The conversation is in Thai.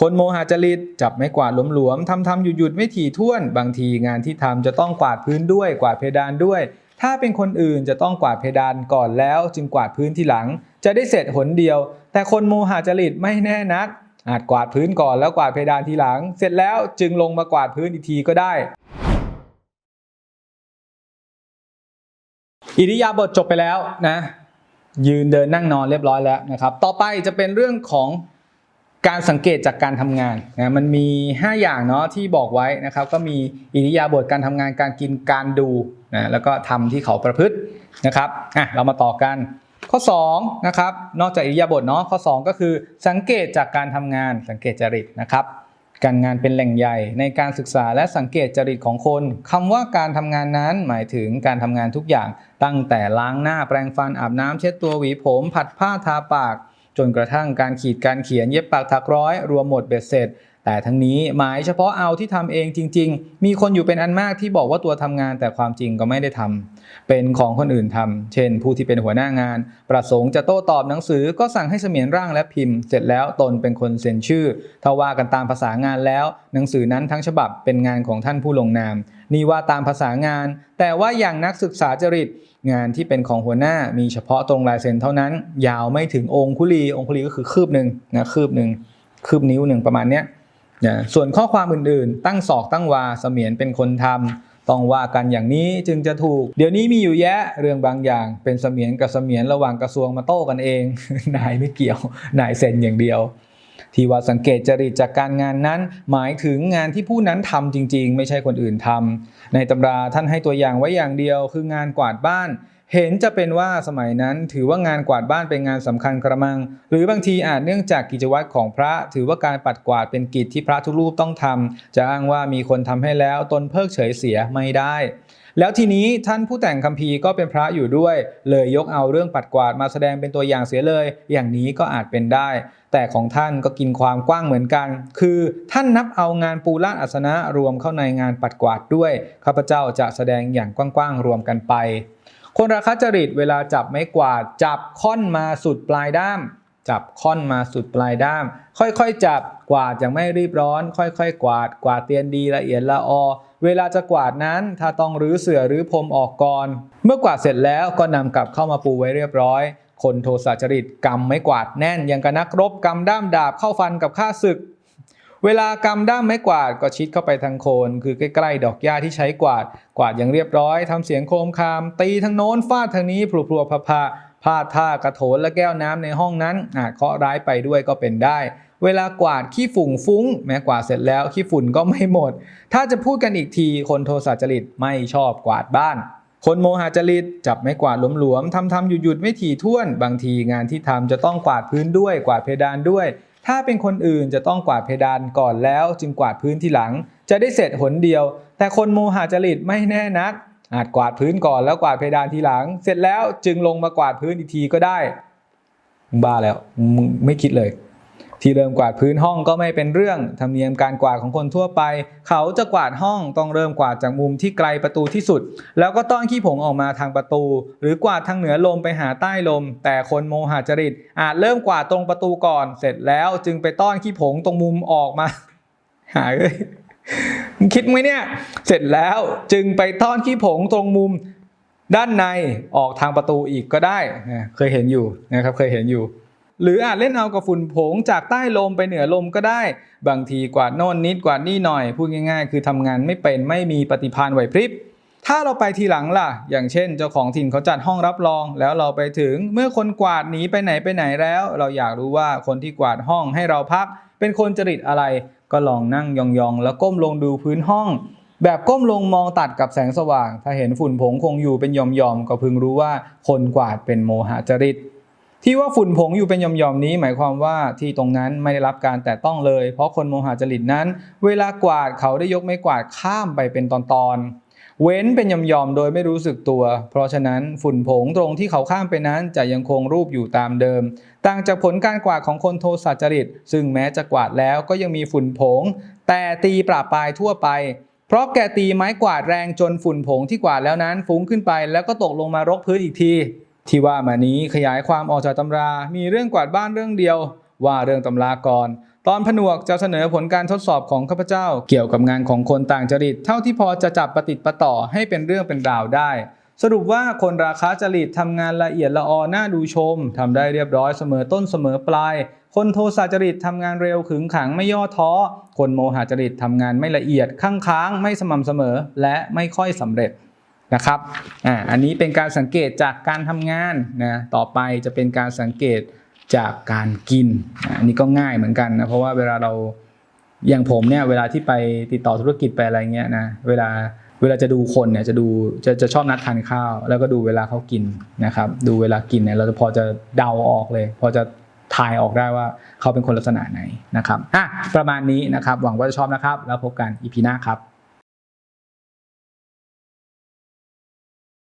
คนโมหะจริตจับไม้กวาดหลวมๆทำทำหยุดหยุดไม่ถี่ถ้วน บางทีงานที่ทำจะต้องกวาดพื้นด้วยกวาดเพดานด้วย ถ้าเป็นคนอื่นจะต้องกวาดเพดานก่อนแล้ว จึงกวาดพื้นทีหลัง จะได้เสร็จหนเดียว แต่คนโมหะจริตไม่แน่นัก อาจกวาดพื้นก่อนแล้วกวาดเพดานทีหลัง เสร็จแล้วจึงลงมากวาดพื้นอีกทีก็ได้ อิริยาบถจบไปแล้วนะ ยืนเดินนั่งนอนเรียบร้อยแล้วนะครับ ต่อไปจะเป็นเรื่องของ การสังเกตจากการทำงานนะมันมี 5 อย่างเนาะที่บอกไว้นะครับก็มีอิริยาบถการทำงานการกินการดูนะแล้วก็ทำที่เขาประพฤตินะครับอะเรามาต่อกันข้อ2นะครับนอกจากอิริยาบถเนาะข้อ 2 ก็คือสังเกตจากการทำงานสังเกตจริตนะครับการงานเป็นแหล่งใหญ่ในการศึกษาและสังเกตจริตของคนคำว่าการทำงานนั้นหมายถึงการทำงานทุกอย่าง ตั้งแต่ล้างหน้าแปรงฟันอาบน้ำเช็ดตัวหวีผม ผัดผ้าทาปาก จนกระทั่งการขีดการเขียนเย็บปากถักร้อย รวมหมดเบ็ดเสร็จ แต่ทั้งนี้หมายเฉพาะเอาที่ทำเองจริง ๆ มีคนอยู่เป็นอันมากที่บอกว่าตัวทำงานแต่ความจริงก็ไม่ได้ทำเป็นของคนอื่นทำเช่น ผู้ที่เป็นหัวหน้างาน ประสงค์จะโต้ตอบหนังสือก็สั่งให้เสมียนร่างและพิมพ์ เสร็จแล้วตนเป็นคนเซ็นชื่อถ้าว่ากันตามภาษางานแล้ว หนังสือนั้นทั้งฉบับเป็นงานของท่านผู้ลงนามนี่ว่าตามภาษางาน แต่ว่าอย่างนักศึกษาจริต งานที่เป็นของหัวหน้ามีเฉพาะตรงลายเซ็นเท่านั้น ยาวไม่ถึงองคุลีองคุลีก็คือคืบหนึ่งนะคืบหนึ่งคืบนิ้วหนึ่งประมาณเนี้ยนะส่วนข้อความอื่นๆ ตั้งศอกตั้งวาเสมียนเป็นคนทำต้องว่ากันอย่างนี้จึงจะถูก เดี๋ยวนี้มีอยู่แยะเรื่องบางอย่าง เป็นเสมียนกับเสมียนระหว่างกระทรวงมาโต้กันเอง นายไม่เกี่ยวนายเซ็นอย่างเดียว ที่ว่าสังเกตจริตจากการงานนั้น หมายถึงงานที่ผู้นั้นทำจริง ๆ ไม่ใช่คนอื่นทำในตำราท่านให้ตัวอย่างไว้อย่างเดียวคืองานกวาดบ้านเห็นจะเป็นว่าสมัยนั้นถือว่างานกวาดบ้านเป็นงานสำคัญกระมัง หรือบางทีอาจเนื่องจากกิจวัตรของพระ ถือว่าการปัดกวาดเป็นกิจที่พระทุกรูปต้องทำจะอ้างว่ามีคนทำให้แล้วตนเพิกเฉยเสียไม่ได้ แล้วทีนี้ท่านผู้แต่งคัมภีร์ก็เป็นพระอยู่ด้วย เลยยกเอาเรื่องปัดกวาดมาแสดงเป็นตัวอย่างเสียเลย อย่างนี้ก็อาจเป็นได้ แต่ของท่านก็กินความกว้างเหมือนกัน คือท่านนับเอางานปูลาดอัสนะรวมเข้าในงานปัดกวาดด้วยข้าพเจ้าจะแสดงอย่างกว้างๆรวมกันไป คนราคาจริตเวลาจับไม้กวาดจับค่อนมาสุดปลายด้าม จับค่อนมาสุดปลายด้าม ค่อยๆ จับกวาดอย่างไม่รีบร้อน ค่อยๆ กวาดกวาดเตียนดีละเอียดละออ เวลาจะกวาดนั้นถ้าต้องรื้อเสื่อรื้อพรมออกก่อน เมื่อกวาดเสร็จแล้วก็นำกลับเข้ามาปูไว้เรียบร้อย คนโทสะจริตกำไม้กวาดแน่นอย่างกับนักรบกำด้ามดาบเข้าฟันกับข้าศึก เวลากำด้ามไม้กวาดก็ชิดเข้าไปทางโคน คือใกล้ๆดอกหญ้าที่ใช้กวาด กวาดอย่างเรียบร้อยทำเสียงโคมคาม ตีทางโน้นฟาดทางนี้พลัวๆพะพาพาดท่ากระโถนและแก้วน้ำในห้องนั้นอาจเคาะร้ายไปด้วยก็เป็นได้ เวลากวาดขี้ฝุ่งฟุ้ง แม้กวาดเสร็จแล้วขี้ฝุ่นก็ไม่หมด ถ้าจะพูดกันอีกทีคนโทสะจริตไม่ชอบกวาดบ้าน คนโมหะจริตจับไม้กวาดหลวมๆทำทำหยุดหยุดๆไม่ถี่ถ้วน บางทีงานที่ทำจะต้องกวาดพื้นด้วยกวาดเพดานด้วย ถ้าเป็นคนอื่นจะต้องกวาดเพดานก่อนแล้ว จึงกวาดพื้นทีหลัง จะได้เสร็จหนเดียว แต่คนโมหะจริตไม่แน่นัก อาจกวาดพื้นก่อนแล้วกวาดเพดานทีหลัง เสร็จแล้วจึงลงมากวาดพื้นอีกทีก็ได้บ้าแล้วไม่คิดเลย ที่เริ่มกวาดพื้นห้องก็ไม่เป็นเรื่อง ธรรมเนียมการกวาดของคนทั่วไป เขาจะกวาดห้องต้องเริ่มกวาดจากมุมที่ไกลประตูที่สุด แล้วก็ต้อนขี้ผงออกมาทางประตู หรือกวาดทางเหนือลมไปหาใต้ลม แต่คนโมหะจริต อาจเริ่มกวาดตรงประตูก่อน เสร็จแล้วจึงไปต้อนขี้ผงตรงมุมออกมา หาเลยคิดไหมเนี่ย เสร็จแล้วจึงไปต้อนขี้ผงตรงมุมด้านในออกทางประตูอีกก็ได้ เคยเห็นอยู่นะครับ เคยเห็นอยู่ หรืออาจเล่นเอากับฝุ่นผงจากใต้ลมไปเหนือลมก็ได้ บางทีกวาดโน่นนิดกวาดนี่หน่อย พูดง่ายๆ คือทำงานไม่เป็นไม่มีปฏิภาณไหวพริบ ถ้าเราไปทีหลังล่ะ อย่างเช่น เจ้าของถิ่นเขาจัดห้องรับรอง แล้วเราไปถึงเมื่อคนกวาดหนีไปไหนไปไหนแล้ว เราอยากรู้ว่าคนที่กวาดห้องให้เราพัก เป็นคนจริตอะไร ก็ลองนั่งยองๆ แล้วก้มลงดูพื้นห้องแบบก้มลงมองตัดกับแสงสว่าง ถ้าเห็นฝุ่นผงคงอยู่เป็นหย่อมๆ ก็พึงรู้ว่าคนกวาดเป็นโมหะจริต ที่ว่าฝุ่นผงอยู่เป็นหย่อมๆนี้ หมายความว่าที่ตรงนั้นไม่ได้รับการแตะต้องเลย เพราะคนโมหะจริตนั้น เวลากวาดเขาได้ยกไม้กวาดข้ามไปเป็นตอนๆเว้นเป็นหย่อมๆโดยไม่รู้สึกตัว เพราะฉะนั้นฝุ่นผงตรงที่เขาข้ามไปนั้นจะยังคงรูปอยู่ตามเดิม ต่างจากผลการกวาดของคนโทสะจริต ซึ่งแม้จะกวาดแล้วก็ยังมีฝุ่นผง แต่ตีปราปรายทั่วไปเพราะแกตีไม้กวาดแรงจนฝุ่นผงที่กวาดแล้วนั้นฟุ้งขึ้นไปแล้วก็ตกลงมารกพื้นอีกที ที่ว่ามานี้ขยายความออกจากตำรา มีเรื่องกวาดบ้านเรื่องเดียว ว่าเรื่องตำราก่อนตอนผนวกจะเสนอผลการทดสอบของข้าพเจ้า เกี่ยวกับงานของคนต่างจริต เท่าที่พอจะจับประติดประต่อให้เป็นเรื่องเป็นราวได้ สรุปว่าคนราคาจริตทำงานละเอียดละออน่าดูชมทำได้เรียบร้อยเสมอต้นเสมอปลาย คนโทสะจริตทำงานเร็วขึงขังไม่ย่อท้อ คนโมหจริตทำงานไม่ละเอียดข้างค้างไม่สม่ำเสมอ และไม่ค่อยสำเร็จ นะครับอ่าอันนี้เป็นการสังเกตจากการทำงานนะต่อไปจะเป็นการสังเกตจากการกินอันนี้ก็ง่ายเหมือนกันนะเพราะว่าเวลาเราอย่างผมเนี่ยเวลาที่ไปติดต่อธุรกิจไปอะไรเงี้ยนะเวลาเวลาจะดูคนเนี่ยจะดูจะจะชอบนัดทานข้าว แล้วก็ดูเวลาเขากินนะครับดูเวลากินเนี่ยเราจะพอจะเดาออกเลย พอจะทายออกได้ว่าเขาเป็นคนลักษณะไหนนะครับอะประมาณนี้นะครับหวังว่าจะชอบนะครับ แล้วพบกันอีพีหน้าครับ